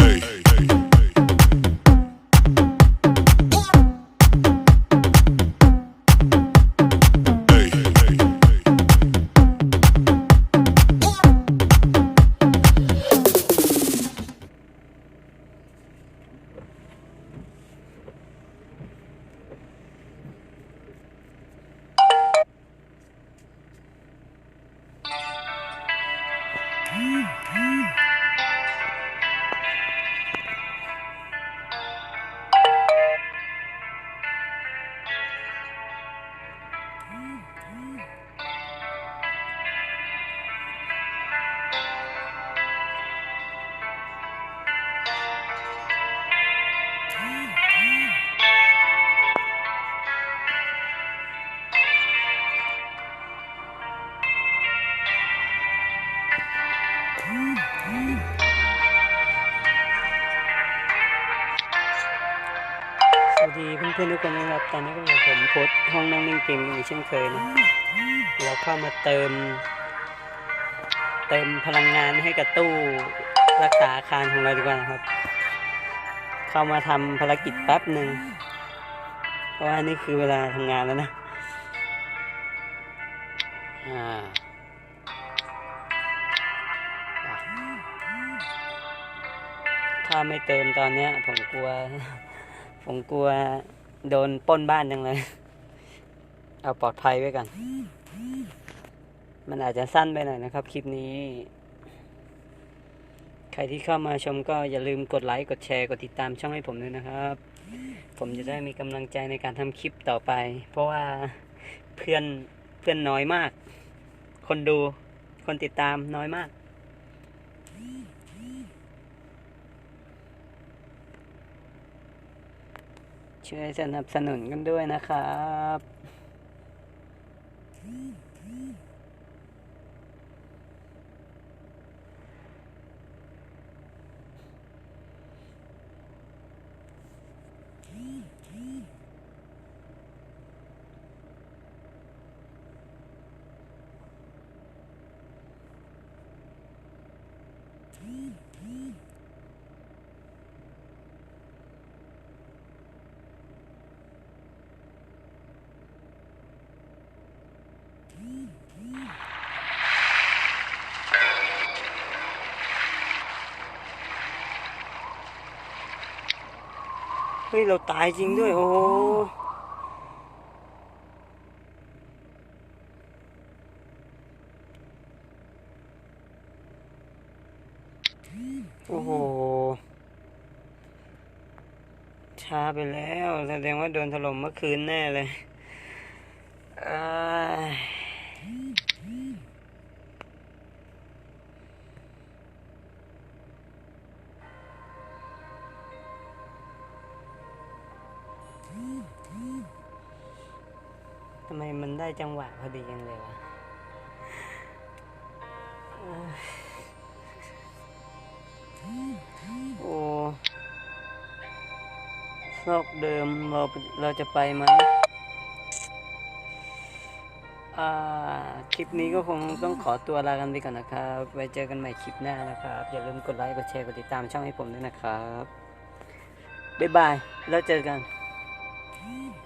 Hey. สวัสดีเพื่อนๆทุกคนนะครับตอนนี้ก็อยู่ผมโพสห้องนั่งเล่นเกมกันอีกเช่นเคยนะเราเข้ามาเติม เติมพลังงานให้กับตู้รักษาอาคารของเราดีกว่านะครับ เข้ามาทำภารกิจแป๊บหนึ่งเพราะว่านี่คือเวลาทำงานแล้วนะอ่า ถ้าไม่เติมตอนเนี้ย ผมกลัว ผมกลัวโดนป้นบ้านจังเลย เอาปลอดภัยไว้ก่อน มันอาจจะสั้นไปหน่อยนะครับ คลิปนี้ ใครที่เข้ามาชมก็อย่าลืมกดไลค์ กดแชร์ กดติดตามช่องให้ผมด้วยนะครับ ผมจะได้มีกำลังใจในการทำคลิปต่อไป เพราะว่าเพื่อนเพื่อนน้อยมาก คนดู คนติดตามน้อยมาก ช่วยสนับสนุนกันด้วยนะครับ เฮ้ย เราตายจริงด้วย โอ้โหโอ้โห ช้าไปแล้ว แสดงว่าโดนถล่มเมื่อคืนแน่เลยอ้ย ทำไมมันได้จังหวะพอดียังเลยวะเอ้โอ้ซอกเดิมเราเราจะไปไหมอ่าคลิปนี้ก็คงต้องขอตัวลากันไปก่อนนะครับ ไว้เจอกันใหม่คลิปหน้านะครับ อย่าลืมกดไลค์ กดแชร์ กดติดตามช่องให้ผมด้วยนะครับ บ๊ายบาย แล้วเจอกัน Mm-hmm.